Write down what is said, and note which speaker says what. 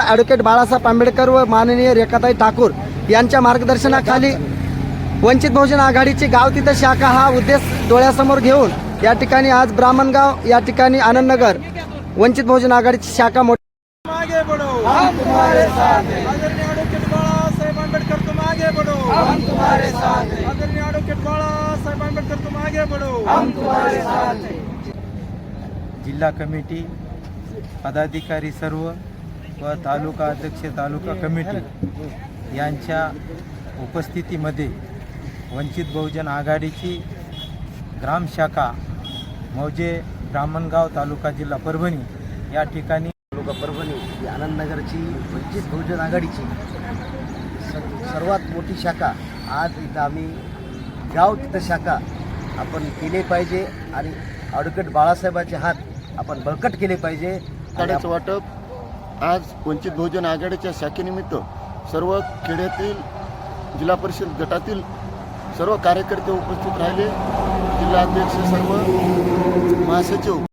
Speaker 1: Advocate Balasaheb Ambedkar व माननीय रेखाताई ठाकूर यांच्या मार्गदर्शनाखाली वंचित बहुजन आघाडीची गाव तिथं शाखा हा उद्देश डोळ्यासमोर घेऊन या ठिकाणी आज ब्राह्मणगाव या ठिकाणी आनंदनगर वंचित बहुजन आघाडीची शाखा मोठी
Speaker 2: आगे बढ़ो हम तुम्हारे साथ हैं. आदरणीय एडवोकेट बाळा साहेब आंबेडकर तुम आगे बढ़ो हम तुम्हारे साथ हैं. आदरणीय एडवोकेट बाळा साहेब आंबेडकर तुम आगे बढ़ो हम तुम्हारे साथ हैं.
Speaker 3: जिल्हा कमिटी पदाधिकारी सर्व व तालुका अध्यक्ष तालुका कमिटी यांच्या उपस्थितीमध्ये वंचित बहुजन आघाडीची ग्राम शाखा मौजे ब्राह्मणगाव तालुका जिल्हा परभणी या ठिकाणी
Speaker 4: तालुका परभणी ही आनंदनगरची वंचित बहुजन आघाडीची स- सर्वात मोठी शाखा. आज इथं आम्ही गाव तिथं शाखा आपण केले पाहिजे आणि ॲडव्होकेट बाळासाहेबांचे हात आपण बळकट केले पाहिजे.
Speaker 5: वाटप आज वंचित बहुजन आघाडीच्या शाखेनिमित्त सर्व खेड्यातील जिल्हा परिषद गटातील सर्व कार्यकर्ते उपस्थित राहिले. जिल्हाध्यक्ष सर्व महासचिव